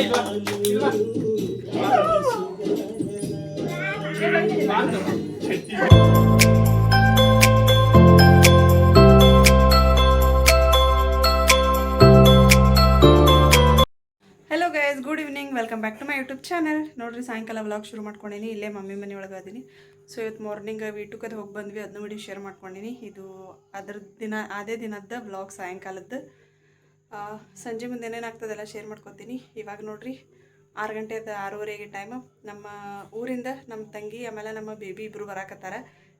Hello guys good evening welcome back to my YouTube channel ನೋಡ್ರಿ, ಸಾಯಂಕಾಲ vlog ಶುರು ಮಾಡ್ಕೊಂಡಿನಿ. ಇಲ್ಲೇ ಮಮ್ಮಿ ಮನೆ ಒಳಗೆ ಅದೀನಿ. ಸೊ ಇವತ್ತು ಮಾರ್ನಿಂಗ್ ವೀಟುಕದ ಹೋಗಿ ಬಂದ್ವಿ. ಅದನ್ನ ವಿಡಿಯೋ ಶೇರ್ ಮಾಡ್ಕೊಂಡಿನಿ. ಇದು ಅದ್ರ ದಿನ, ಅದೇ ದಿನದ ವ್ಲಾಗ್ ಸಾಯಂಕಾಲದ್ದು. ಸಂಜೆ ಮುಂದೆ ಏನೇನಾಗ್ತದೆಲ್ಲ ಶೇರ್ ಮಾಡ್ಕೊತೀನಿ. ಇವಾಗ ನೋಡ್ರಿ, ಆರು ಗಂಟೆ ಅದು ಆರೂವರೆಗೆ ಟೈಮು ನಮ್ಮ ಊರಿಂದ ನಮ್ಮ ತಂಗಿ, ಆಮೇಲೆ ನಮ್ಮ ಬೇಬಿ ಇಬ್ಬರು ಬರಾಕತ್ತಾರ.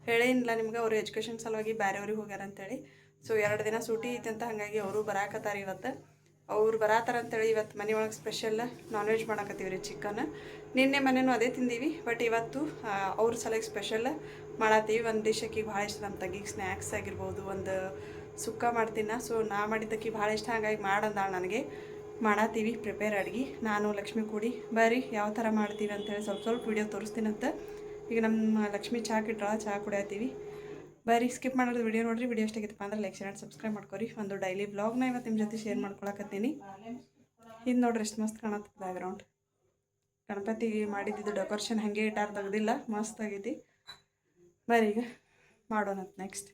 ಹೇಳೇನಿಲ್ಲ ನಿಮ್ಗೆ, ಅವರು ಎಜುಕೇಷನ್ ಸಲುವಾಗಿ ಬೇರೆಯವ್ರಿಗೆ ಹೋಗ್ಯಾರ ಅಂತೇಳಿ. ಸೊ ಎರಡು ದಿನ ಸೂಟಿ ಅಂತ ಹಾಗಾಗಿ ಅವರು ಬರಾಕತ್ತಾರ ಇವತ್ತು. ಅವ್ರು ಬರಾತಾರ ಅಂತೇಳಿ ಇವತ್ತು ಮನೆ ಒಳಗೆ ಸ್ಪೆಷಲ್ ನಾನ್ ವೆಜ್ ಮಾಡಕತ್ತೀವಿ ರೀ ಚಿಕನ್ ನಿನ್ನೆ ಮನೆನೂ ಅದೇ ತಿಂದೀವಿ ಬಟ್ ಇವತ್ತು ಅವ್ರ ಸಲಕ್ಕೆ ಸ್ಪೆಷಲ್ ಮಾಡತ್ತೀವಿ ಒಂದು ಡಿಶ್ ಅಕ್ಕಿಗೆ ಭಾಳ ಇಷ್ಟ ನಮ್ಮ ತಂಗಿಗೆ ಸ್ನ್ಯಾಕ್ಸ್ ಆಗಿರ್ಬೋದು, ಒಂದು ಸುಕ್ಕ ಮಾಡ್ತೀನ. ಸೊ ನಾ ಮಾಡಿದ್ದಕ್ಕೆ ಭಾಳ ಇಷ್ಟ. ಹಾಗಾಗಿ ಮಾಡಂದಾಳು ನನಗೆ. ಮಾಡತ್ತೀವಿ ಪ್ರಿಪೇರ್ ಅಡುಗೆ. ನಾನು, ಲಕ್ಷ್ಮಿ ಕೂಡಿ, ಬರ್ರಿ, ಯಾವ ಥರ ಮಾಡ್ತೀವಿ ಅಂತೇಳಿ ಸ್ವಲ್ಪ ಸ್ವಲ್ಪ ವಿಡಿಯೋ ತೋರಿಸ್ತೀನಂತ ಈಗ ನಮ್ಮ ಲಕ್ಷ್ಮಿ ಚಹಾ ಕಿಟ್ರ ಚಹಾ ಕುಡಿಯತ್ತೀವಿ. ಬರ್ರಿ ಸ್ಕಿಪ್ ಮಾಡೋದು ವಿಡಿಯೋ ನೋಡ್ರಿ. ವಿಡಿಯೋ ಎಷ್ಟಾಗಿತ್ತಪ್ಪ ಅಂದ್ರೆ ಲೈಕ್ ಶೇರ್ ಸಬ್ಸ್ಕ್ರೈಬ್ ಮಾಡ್ಕೊರಿ. ಒಂದು ಡೈಲಿ ಬ್ಲಾಗ್ನ ಇವತ್ತು ನಿಮ್ಮ ಜೊತೆ ಶೇರ್ ಮಾಡ್ಕೊಳಕತ್ತೀನಿ. ಇದು ನೋಡ್ರಿ, ಎಷ್ಟು ಮಸ್ತ್ ಕಾಣತ್ತೆ ಬ್ಯಾಗ್ರೌಂಡ್ ಗಣಪತಿಗೆ ಮಾಡಿದ್ದು ಡೆಕೋರೇಷನ್ ಹಾಗೆ ಇಟ್ಟಾರ ತೆಗ್ದಿಲ್ಲ. ಮಸ್ತ್ ಆಗೈತಿ. ಬರ್ರಿ ಈಗ ಮಾಡೋಣ ನೆಕ್ಸ್ಟ್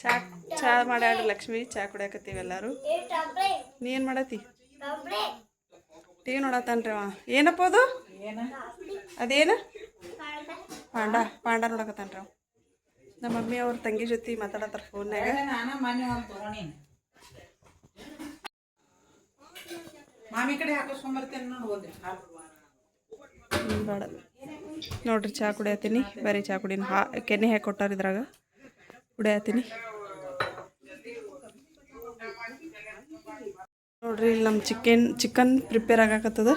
ಚಾ ಚಾ ಮಾಡ್ಯಾಡ್ರಿ ಲಕ್ಷ್ಮಿ ಚಾ ಕುಡಿಯಾಕತ್ತೀವಿ ಎಲ್ಲರೂ. ನೀ ಏನು ಮಾಡತ್ತಿ? ಟಿ ವಿ ನೋಡತ್ತಾನ್ರಿ ಅವ. ಏನಪ್ಪ ಅದು? ಅದೇನು? ಪಾಂಡ. ಪಾಂಡ ನೋಡಕತ್ತಾನ್ರಿ ಅವ. ನಮ್ಮ ಮಮ್ಮಿ ಅವ್ರ ತಂಗಿ ಜೊತೆ ಮಾತಾಡತ್ತಾರ ಫೋನ್ಯಾಗ ಮಾಮಿ ಕಡೆ ಹಾಕಿಸ್ಕೊಂಬರ್ತೇನೆ ನೋಡಿ ಹೋದ್ರಿ ಹ್ಮ್, ಬೇಡ. ನೋಡ್ರಿ ಚಹಾ ಕುಡಿಯತ್ತೀನಿ ಬರೀ ಚಹಾ ಕುಡಿನ ಹಾ ಕೆನೆ ಹಾಕಿ ಕೊಟ್ಟಾರ ಇದ್ರಾಗ. ಕುಡಿಯತ್ತೀನಿ ನೋಡ್ರಿ, ಇಲ್ಲಿ ನಮ್ಮ ಚಿಕನ್ ಚಿಕನ್ ಪ್ರಿಪೇರ್ ಆಗಾಕತ್ತದ.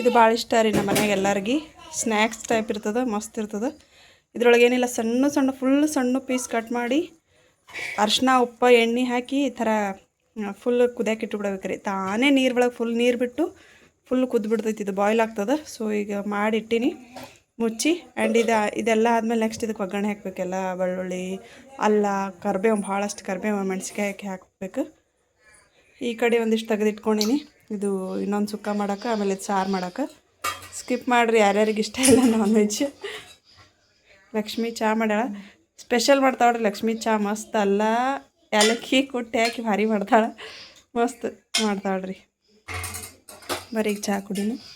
ಇದು ಭಾಳ ಇಷ್ಟ ರೀ ನಮ್ಮ ಮನೆಗೆ ಎಲ್ಲರಿಗೆ. ಸ್ನ್ಯಾಕ್ಸ್ ಟೈಪ್ ಇರ್ತದೆ, ಮಸ್ತ್ ಇರ್ತದೆ. ಇದ್ರೊಳಗೆ ಏನಿಲ್ಲ ಸಣ್ಣ ಸಣ್ಣ ಫುಲ್ ಸಣ್ಣ ಪೀಸ್ ಕಟ್ ಮಾಡಿ ಅರ್ಶಿನ ಉಪ್ಪು, ಎಣ್ಣೆ ಹಾಕಿ ಈ ಥರ ಫುಲ್ ಕುದಿಯಕ್ಕೆ ರೀ ತಾನೇ ನೀರು ಒಳಗೆ ಫುಲ್ ನೀರು ಬಿಟ್ಟು ಫುಲ್ ಕುದ್ಬಿಡ್ತೈತಿ, ಇದು ಬಾಯ್ಲ್ ಆಗ್ತದೆ. ಸೊ ಈಗ ಮಾಡಿಟ್ಟಿನಿ ಮುಚ್ಚಿ ಆ್ಯಂಡ್ ಇದು, ಇದೆಲ್ಲ ಆದಮೇಲೆ ನೆಕ್ಸ್ಟ್ ಇದಕ್ಕೆ ಒಗ್ಗರಣೆ ಹಾಕಬೇಕೆಲ್ಲ, ಬೆಳ್ಳುಳ್ಳಿ, ಅಲ್ಲ, ಕರ್ಬೇವು, ಭಾಳಷ್ಟು ಕರ್ಬೇವು ಮೆಣಸಿಕಾಯಿ ಹಾಕಿ ಹಾಕಬೇಕು. ಈ ಕಡೆ ಒಂದಿಷ್ಟು ತೆಗೆದಿಟ್ಕೊಂಡಿನಿ. ಇದು ಇನ್ನೊಂದು ಸುಕ್ಕ ಮಾಡೋಕೆ, ಆಮೇಲೆ ಇದು ಸಾರು ಮಾಡೋಕೆ. ಸ್ಕಿಪ್ ಮಾಡಿರಿ, ಯಾರ್ಯಾರಿಗೆ ಇಷ್ಟ ಇಲ್ಲ ನಾನ್ ವೆಜ್ ಲಕ್ಷ್ಮಿ ಚಹಾ ಮಾಡ್ಯಾಳ. ಸ್ಪೆಷಲ್ ಮಾಡ್ತಾವ್ರಿ ಲಕ್ಷ್ಮಿ ಚಹಾ ಮಸ್ತ್ ಅಲ್ಲ. ಏಲಕ್ಕಿ ಕುಟ್ಟಿ ಹಾಕಿ ಭಾರಿ ಮಾಡ್ತಾಳೆ. ಮಸ್ತ್ ಮಾಡ್ತಾಳ್ರಿ. ಬರೀ ಚಹಾ ಕುಡಿನು.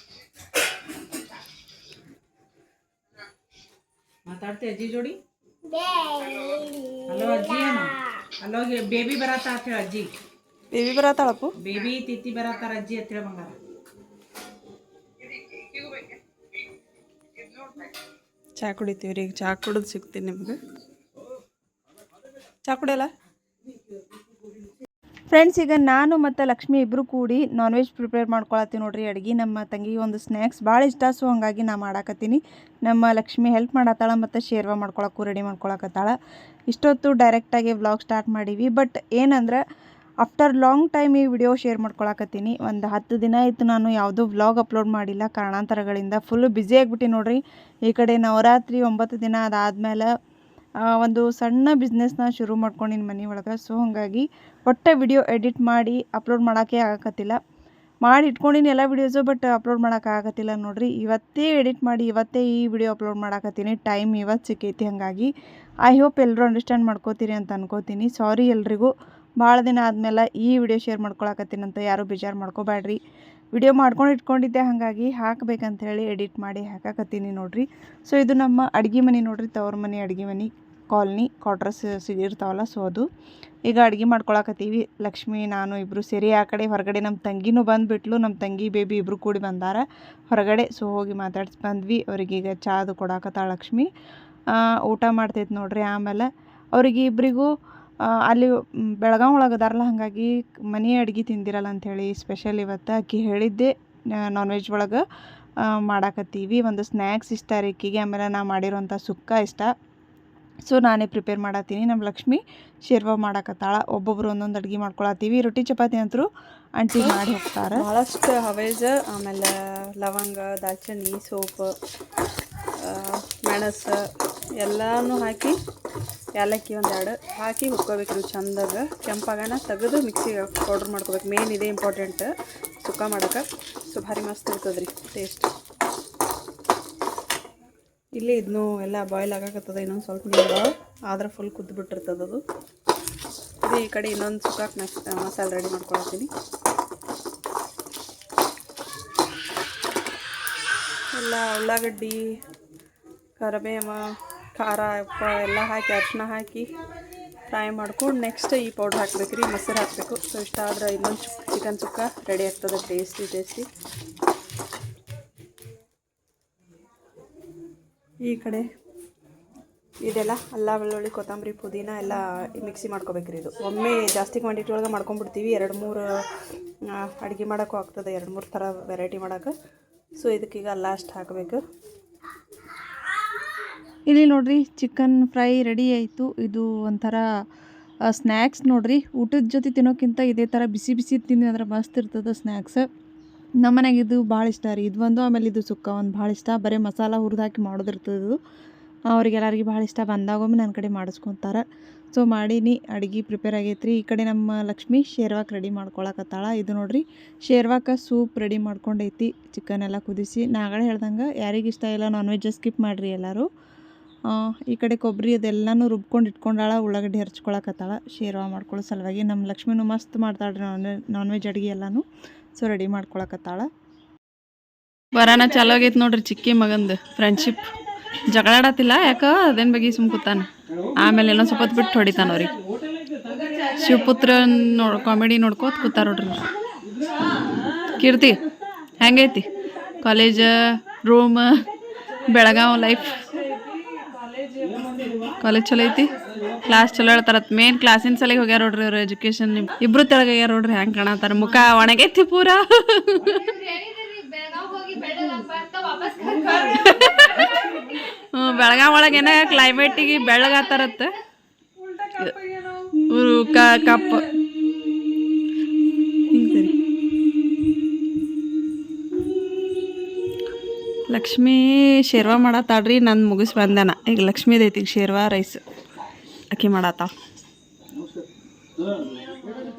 ಮಾತಾಡ್ತಿ ಅಜ್ಜಿ ಜೋಡಿ? ಹಲೋ ಅಜ್ಜಿ ಏನು ಹಲೋ ಬೇಬಿ ಬರತ್ತ ಅಂತ ಹೇಳಿ ಅಜ್ಜಿ. ಬೇಬಿ ಬರತ್ತಾಳಪ್ಪು? ಬೇಬಿ ತಿತ್ತಿ ಬರತ್ತಾರ ಅಜ್ಜಿ ಅಂತ ಹೇಳಿ ಬಂಗಾರ. ಚಹಾ ಕುಡಿತೀವಿ ರೀ ಈಗ. ಚಹಾ ಕುಡಿದು ಸಿಗ್ತೀನಿ ನಿಮ್ಗೆ. ಚಹಾ ಕುಡಿಯಲ್ಲ? ಫ್ರೆಂಡ್ಸ್ ಈಗ ನಾನು ಮತ್ತು ಲಕ್ಷ್ಮಿ ಇಬ್ಬರು ಕೂಡಿ ನಾನ್ ವೆಜ್ ಪ್ರಿಪೇರ್ ಮಾಡ್ಕೊಳತ್ತೀವಿ ನೋಡ್ರಿ ಅಡುಗೆ. ನಮ್ಮ ತಂಗಿಗೆ ಒಂದು ಸ್ನ್ಯಾಕ್ಸ್ ಭಾಳ ಇಷ್ಟ ಸೊ ಹಂಗಾಗಿ ನಾ ಮಾಡಾಕತ್ತೀನಿ. ನಮ್ಮ ಲಕ್ಷ್ಮಿ ಹೆಲ್ಪ್ ಮಾಡತ್ತಾಳ ಮತ್ತು ಶೇರ್ವ ಮಾಡ್ಕೊಳಕ್ಕೂ ರೆಡಿ ಮಾಡ್ಕೊಳಕತ್ತಾಳ. ಇಷ್ಟೊತ್ತು ಡೈರೆಕ್ಟಾಗಿ ವ್ಲಾಗ್ ಸ್ಟಾರ್ಟ್ ಮಾಡೀವಿ. ಬಟ್ ಏನಂದ್ರೆ ಆಫ್ಟರ್ ಲಾಂಗ್ ಟೈಮ್ ಈ ವಿಡಿಯೋ ಶೇರ್ ಮಾಡ್ಕೊಳಕತ್ತೀನಿ. ಒಂದು ಹತ್ತು ದಿನ ಇತ್ತು ನಾನು ಯಾವುದೂ ವ್ಲಾಗ್ ಅಪ್ಲೋಡ್ ಮಾಡಿಲ್ಲ. ಕಾರಣಾಂತರಗಳಿಂದ ಫುಲ್ಲು ಬ್ಯುಸಿ ಆಗಿಬಿಟ್ಟು ನೋಡ್ರಿ. ಈ ಕಡೆ ನವರಾತ್ರಿ ಒಂಬತ್ತು ದಿನ ಅದಾದಮೇಲೆ ಒಂದು ಸಣ್ಣ ಬಿಸ್ನೆಸ್ನ ಶುರು ಮಾಡ್ಕೊಂಡಿನ ಮನೆ ಒಳಗೆ. ಸೊ ಹಾಗಾಗಿ ಒಟ್ಟೆ ವಿಡಿಯೋ ಎಡಿಟ್ ಮಾಡಿ ಅಪ್ಲೋಡ್ ಮಾಡೋಕ್ಕೆ ಆಗಕತ್ತಿಲ್ಲ. ಮಾಡಿ ಇಟ್ಕೊಂಡಿನಿ ಎಲ್ಲ ವೀಡಿಯೋಸು ಬಟ್ ಅಪ್ಲೋಡ್ ಮಾಡೋಕ್ಕಾಗತ್ತಿಲ್ಲ ನೋಡ್ರಿ. ಇವತ್ತೇ ಎಡಿಟ್ ಮಾಡಿ, ಇವತ್ತೇ ಈ ವಿಡಿಯೋ ಅಪ್ಲೋಡ್ ಮಾಡಾಕತ್ತೀನಿ. ಟೈಮ್ ಇವತ್ತು ಸಿಕ್ಕೈತಿ ಹಾಗಾಗಿ. ಐ ಹೋಪ್ ಎಲ್ಲರೂ ಅಂಡರ್ಸ್ಟ್ಯಾಂಡ್ ಮಾಡ್ಕೋತೀರಿ ಅಂತ ಅನ್ಕೋತೀನಿ. ಸಾರಿ ಎಲ್ರಿಗೂ. ಭಾಳ ದಿನ ಆದಮೇಲೆ ಈ ವಿಡಿಯೋ ಶೇರ್ ಮಾಡ್ಕೊಳಕತ್ತೀನಿ ಅಂತ ಯಾರೂ ಬೇಜಾರು ಮಾಡ್ಕೋಬೇಡ್ರಿ ವಿಡಿಯೋ ಮಾಡ್ಕೊಂಡು ಇಟ್ಕೊಂಡಿದ್ದೆ ಹಾಗಾಗಿ ಹಾಕಬೇಕಂತ ಹೇಳಿ ಎಡಿಟ್ ಮಾಡಿ ಹಾಕಾಕತ್ತೀನಿ ನೋಡಿರಿ. ಸೊ ಇದು ನಮ್ಮ ಅಡುಗೆ ಮನೆ ನೋಡ್ರಿ, ತವ್ರ ಮನೆ ಅಡುಗೆ ಮನೆ. ಕಾಲ್ನಿ ಕ್ವಾರ್ಟರ್ಸ್ ಇರ್ತಾವಲ್ಲ ಸೊ ಅದು. ಈಗ ಅಡುಗೆ ಮಾಡ್ಕೊಳಕತ್ತೀವಿ. ಲಕ್ಷ್ಮಿ, ನಾನು ಇಬ್ಬರು ಸೇರಿ ಆ ಕಡೆ, ಹೊರಗಡೆ ನಮ್ಮ ತಂಗಿನೂ ಬಂದುಬಿಟ್ಲು ನಮ್ಮ ತಂಗಿ ಬೇಬಿ ಇಬ್ಬರು ಕೂಡಿ ಬಂದಾರ. ಹೊರಗಡೆ ಸೊ ಹೋಗಿ ಮಾತಾಡ್ಸಿ, ಬಂದ್ವಿ. ಅವ್ರಿಗೀಗ ಚಾದು ಕೊಡಾಕತ್ತಾಳ ಲಕ್ಷ್ಮಿ. ಊಟ ಮಾಡ್ತೈತೆ ನೋಡ್ರಿ ಆಮೇಲೆ. ಅವ್ರಿಗೆ ಇಬ್ಬರಿಗೂ ಅಲ್ಲಿ ಬೆಳಗಾವಿ ಒಳಗೆ ಅದಾರಲ್ಲ, ಹಾಗಾಗಿ ಮನೆ ಅಡುಗೆ ತಿಂದಿರಲ್ಲ ಅಂಥೇಳಿ ಸ್ಪೆಷಲ್ ಇವತ್ತು. ಅಕ್ಕಿ ಹೇಳಿದ್ದೆ ನಾನ್ ವೆಜ್ ಒಳಗೆ ಮಾಡಾಕತ್ತೀವಿ. ಒಂದು ಸ್ನ್ಯಾಕ್ಸ್ ಇಷ್ಟ ರೀ ಆಕಿಗೆ ಆಮೇಲೆ ನಾ ಮಾಡಿರೋಂಥ ಸುಕ್ಕ ಇಷ್ಟ. ಸೊ ನಾನೇ ಪ್ರಿಪೇರ್ ಮಾಡತ್ತೀನಿ ನಮ್ಮ ಲಕ್ಷ್ಮಿ ಶೇರ್ವ ಮಾಡಾಕತ್ತಾಳ. ಒಬ್ಬೊಬ್ರು ಒಂದೊಂದು ಅಡುಗೆ ಮಾಡ್ಕೊಳತ್ತೀವಿ ರೊಟ್ಟಿ, ಚಪಾತಿ ಅಂತರೂ ಅಂಟಿ ಮಾಡಿ ಹೋಗ್ತಾರೆ. ಭಾಳಷ್ಟು ಹವೇಜ ಆಮೇಲೆ ಲವಂಗ, ದಾಲ್ಚಿನ್ನಿ, ಸೋಪ್ ಮೆಣಸು ಎಲ್ಲಾನು ಹಾಕಿ ಏಲಕ್ಕಿ ಒಂದೆರಡು ಹಾಕಿ ಹುಕ್ಕೋಬೇಕು ರೀ ಚಂದಾಗ ಕೆಂಪಾಗನ ತೆಗೆದು ಮಿಕ್ಸಿಗೆ ಪೌಡ್ರ್ ಮಾಡ್ಕೋಬೇಕು. ಮೇನ್ ಇದೇ ಇಂಪಾರ್ಟೆಂಟ್ ಸುಕ್ಕ ಮಾಡೋಕೆ ಸೊ ಭಾರಿ ಮಸ್ತ್ ಇರ್ತದೆ ರೀ ಟೇಸ್ಟ್ ಇಲ್ಲಿ ಇದನ್ನು ಎಲ್ಲ ಬಾಯ್ಲ್ ಆಗಾಕತ್ತದ ಇನ್ನೊಂದು ಸ್ವಲ್ಪ ನೀರು. ಆದ್ರೆ ಫುಲ್ ಕುದ್ದು ಬಿಟ್ಟಿರ್ತದದು ಇದು ಈ ಕಡೆ ಇನ್ನೊಂದು ಸುಕ್ಕ ಮಸಾಲೆ ರೆಡಿ ಮಾಡ್ಕೊಳ್ತೀನಿ ಎಲ್ಲ ಉಳ್ಳಾಗಡ್ಡಿ, ಕರಿಬೇವ, ಖಾರ, ಉಪ್ಪ ಎಲ್ಲ ಹಾಕಿ ಅರಿಶಿನ ಹಾಕಿ ಫ್ರೈ ಮಾಡ್ಕೊಂಡು ನೆಕ್ಸ್ಟ್ ಈ ಪೌಡ್ರ್ ಹಾಕ್ಬೇಕು ರೀ ಮೊಸರು ಹಾಕಬೇಕು. ಸೊ ಇಷ್ಟ ಆದ್ರೆ ಇನ್ನೊಂದು ಚುಕ್ ಚಿಕನ್ ಸುಕ್ಕ ರೆಡಿ ಆಗ್ತದೆ ಟೇಸ್ಟಿ ಟೇಸ್ಟಿ ಈ ಕಡೆ ಇದೆಲ್ಲ ಅಲ್ಲ ಬೆಳ್ಳುಳ್ಳಿ ಕೊತ್ತಂಬರಿ, ಪುದೀನ ಎಲ್ಲ ಮಿಕ್ಸಿ ಮಾಡ್ಕೋಬೇಕ್ರಿ ಇದು. ಒಮ್ಮೆ ಜಾಸ್ತಿ ಕ್ವಾಂಟಿಟಿ ಒಳಗೆ ಮಾಡ್ಕೊಂಡ್ಬಿಡ್ತೀವಿ. ಎರಡು ಮೂರು ಅಡುಗೆ ಮಾಡೋಕ್ಕೂ ಆಗ್ತದೆ. ಎರಡು ಮೂರು ಥರ ವೆರೈಟಿ ಮಾಡೋಕೆ. ಸೊ ಇದಕ್ಕೀಗ ಅಷ್ಟು ಹಾಕಬೇಕು. ಇಲ್ಲಿ ನೋಡ್ರಿ ಚಿಕನ್ ಫ್ರೈ ರೆಡಿ ಆಯಿತು. ಇದು ಒಂಥರ ಸ್ನ್ಯಾಕ್ಸ್ ನೋಡ್ರಿ. ಊಟದ ಜೊತೆ ತಿನ್ನೋಕ್ಕಿಂತ ಇದೇ ಥರ ಬಿಸಿ ಬಿಸಿ ತಿನ್ನಿ ಅಂದ್ರೆ ಮಸ್ತ್ ಇರ್ತದೆ ಸ್ನ್ಯಾಕ್ಸ್ ನಮ್ಮ ಮನೆಗೆ ಇದು ಭಾಳ ಇಷ್ಟ ರೀ. ಇದು ಒಂದು ಆಮೇಲೆ ಇದು ಸುಕ್ಕ ಒಂದು ಭಾಳ ಇಷ್ಟ. ಬರೀ ಮಸಾಲ ಹುರಿದು ಹಾಕಿ ಮಾಡೋದಿರ್ತದೆ ಇದು ಅವ್ರಿಗೆಲ್ಲರಿಗೆ ಭಾಳ ಇಷ್ಟ. ಬಂದಾಗೊಮ್ಮೆ ನನ್ನ ಕಡೆ ಮಾಡಿಸ್ಕೊತಾರೆ. ಸೊ ಮಾಡೀನಿ. ಅಡುಗೆ ಪ್ರಿಪೇರ್ ಆಗೈತ್ರಿ. ಈ ಕಡೆ ನಮ್ಮ ಲಕ್ಷ್ಮಿ ಶೇರ್ವಾಕ್ ರೆಡಿ ಮಾಡ್ಕೊಳಕತ್ತಾಳ. ಇದು ನೋಡಿರಿ, ಶೇರ್ವಾಕ ಸೂಪ್ ರೆಡಿ ಮಾಡ್ಕೊಂಡೈತಿ. ಚಿಕನ್ ಎಲ್ಲ ಕುದಿಸಿ. ನಾಗಳೇ ಹೇಳ್ದಂಗೆ, ಯಾರಿಗೆ ಇಷ್ಟ ಇಲ್ಲ ನಾನ್ ವೆಜ್ ಸ್ಕಿಪ್ ಮಾಡಿರಿ ಎಲ್ಲರೂ. ಈ ಕಡೆ ಕೊಬ್ಬರಿ ಅದೆಲ್ಲನೂ ರುಬ್ಕೊಂಡು ಇಟ್ಕೊಂಡಾಳ. ಉಳ್ಳಾಗಡ್ಡಿ ಹರ್ಚ್ಕೊಳಕತ್ತಾಳ. ಶೇರ್ವಾ ಮಾಡ್ಕೊಳ್ಳೋ ಸಲುವಾಗಿ ನಮ್ಮ ಲಕ್ಷ್ಮಿನೂ ಮಸ್ತ್ ಮಾಡ್ತಾಳ್ರಿ ನಾನ್ ನಾನ್ ವೆಜ್ ಅಡುಗೆ ಎಲ್ಲನೂ. ಸೊ ರೆಡಿ ಮಾಡ್ಕೊಳಕತ್ತಾಳ. ಬರಾನ ಚಾಲೋ ಆಗೈತೆ ನೋಡ್ರಿ ಚಿಕ್ಕಿ ಮಗಂದು ಫ್ರೆಂಡ್ಶಿಪ್ ಜಗಳಾಡತ್ತಿಲ್ಲ ಯಾಕ? ಅದೇನ್ ಬಗ್ಗೆ ಸುಮ್ ಕೂತಾನ? ಆಮೇಲೆ ಏನೋ ಸ್ವಲ್ಪ ಹೊತ್ತು ಬಿಟ್ಟು ಹೊಡಿತಾನ ಅವ್ರಿಗೆ. ಶಿವಪುತ್ರ ನೋಡ್ ಕಾಮಿಡಿ ನೋಡ್ಕೋತ ಕೂತಾರ ನೋಡ್ರಿ ಕೀರ್ತಿ, ಹೆಂಗೈತಿ? College room Belgaum life college ಚಲೋ ಐತಿ? ಕ್ಲಾಸ್ ಚಲೋ ಹೇಳ್ತಾರ. ಮೇನ್ ಕ್ಲಾಸಿನ ಸಲಿಗೆ ಹೋಗ್ಯಾರ ನೋಡ್ರಿ ಅವ್ರ ಎಜುಕೇಶನ್ ನಿಮ್. ಇಬ್ರು ತೆಳಗ್ ಆಗ್ಯಾರ ನೋಡ್ರಿ ಹೆಂಗ್ ಕಾಣತಾರ. ಮುಖ ಒಣಗೈತಿ ಪೂರ. ಹ್ಮ್, ಬೆಳಗಾವ್ ಒಳಗೇನ ಕ್ಲೈಮೇಟಿಗೆ ಬೆಳಗಾತಾರತ್ತ ಕಪ್ಪ. ಲಕ್ಷ್ಮೀ ಶೇರ್ವಾ ಮಾಡತ್ತಾಳ್ರಿ ನಂದು ಮುಗಿಸ್ ಬಂದಾನ. ಈಗ ಲಕ್ಷ್ಮೀದೈತಿ ಈಗ ಶೇರ್ವಾ, ರೈಸ್. ಅಕ್ಕಿ ಮಾಡತ್ತ